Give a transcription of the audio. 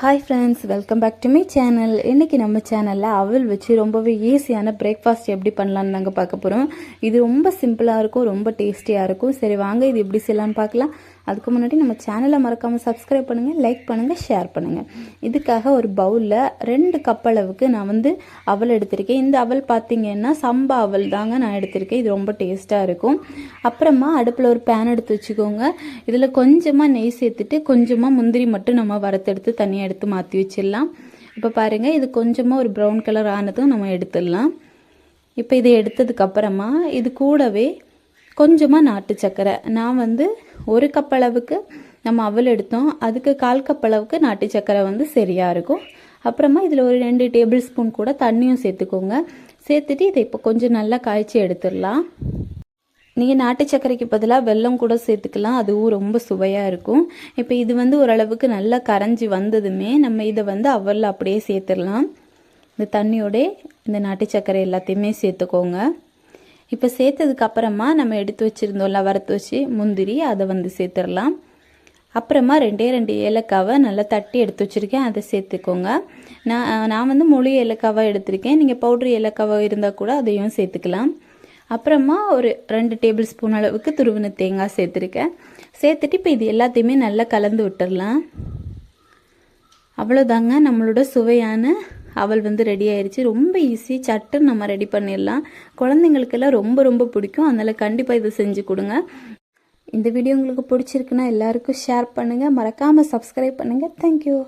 Hi friends welcome back to my channel இன்றைக்கி நம்ம சேனலில் அவல் வச்சு ரொம்பவே ஈஸியான பிரேக்ஃபாஸ்ட் எப்படி பண்ணலான்னு நாங்கள் பார்க்க போகிறோம் இது ரொம்ப சிம்பிளாக இருக்கும் ரொம்ப டேஸ்டியாக இருக்கும். சரி வாங்க இது எப்படி செய்யலான்னு பார்க்கலாம். அதுக்கு முன்னாடி நம்ம சேனலை மறக்காமல் சப்ஸ்கிரைப் பண்ணுங்கள் லைக் பண்ணுங்கள் ஷேர் பண்ணுங்கள் இதுக்காக ஒரு பவுலில் ரெண்டு கப் அளவுக்கு நான் வந்து அவல் எடுத்திருக்கேன். இந்த அவல் பார்த்தீங்கன்னா சம்பா அவல் தாங்க நான் எடுத்திருக்கேன். இது ரொம்ப டேஸ்ட்டாக இருக்கும். அப்புறமா அடுப்பில் ஒரு பேன் எடுத்து வச்சுக்கோங்க. இதில் கொஞ்சமாக நெய் சேர்த்துட்டு கொஞ்சமாக முந்திரி மட்டும் நம்ம வறுத்தெடுத்து தனியாக எடுத்து மாற்றி வச்சிடலாம். இப்போ பாருங்கள் இது கொஞ்சமாக ஒரு ப்ரௌன் கலர் ஆனதும் நம்ம எடுத்துடலாம். இப்போ இதை எடுத்ததுக்கப்புறமா இது கூடவே கொஞ்சமாக நாட்டு சர்க்கரை நான் வந்து ஒரு கப் அளவுக்கு நம்ம அவல் எடுத்தோம். அதுக்கு கால் கப் அளவுக்கு நாட்டு சர்க்கரை வந்து சரியாக இருக்கும். அப்புறமா இதில் ஒரு ரெண்டு டேபிள் ஸ்பூன் கூட தண்ணியும் சேர்த்துக்கோங்க. சேர்த்துட்டு இதை இப்போ கொஞ்சம் நல்லா காய்ச்சி எடுத்துடலாம். நீங்கள் நாட்டு சர்க்கரைக்கு பதிலாக வெல்லம் கூட சேர்த்துக்கலாம். அதுவும் ரொம்ப சுவையாக இருக்கும். இப்போ இது வந்து ஓரளவுக்கு நல்லா கரைஞ்சி வந்ததுமே நம்ம இதை வந்து அவலில் அப்படியே சேர்த்துடலாம். இந்த தண்ணியோடே இந்த நாட்டு சர்க்கரை எல்லாத்தையுமே சேர்த்துக்கோங்க. இப்போ சேர்த்ததுக்கு அப்புறமா நம்ம எடுத்து வச்சுருந்தோம்ல வறுத்து வச்சு முந்திரி அதை வந்து சேர்த்துடலாம். அப்புறமா ரெண்டே ரெண்டு ஏலக்காவை நல்லா தட்டி எடுத்து வச்சுருக்கேன் அதை சேர்த்துக்கோங்க. நான் நான் வந்து முழு ஏலக்காவாக எடுத்திருக்கேன். நீங்கள் பவுட்ரு ஏலக்காவாக இருந்தால் கூட அதையும் சேர்த்துக்கலாம். அப்புறமா ஒரு ரெண்டு டேபிள் ஸ்பூன் அளவுக்கு துருவின தேங்காய் சேர்த்துருக்கேன். சேர்த்துட்டு இப்போ இது எல்லாத்தையுமே நல்லா கலந்து விட்டுடலாம். அவ்வளோதாங்க நம்மளோட சுவையான அவள் வந்து ரெடி ஆயிடுச்சு ரொம்ப ஈஸி சட்டுன்னு நம்ம ரெடி பண்ணிடலாம். குழந்தைங்களுக்கெல்லாம் ரொம்ப ரொம்ப பிடிக்கும். அதனால் கண்டிப்பாக இதை செஞ்சு கொடுங்க. இந்த வீடியோ உங்களுக்கு பிடிச்சிருக்குன்னா எல்லாருக்கும் ஷேர் பண்ணுங்கள் மறக்காமல் சப்ஸ்கிரைப் பண்ணுங்கள் தேங்க்யூ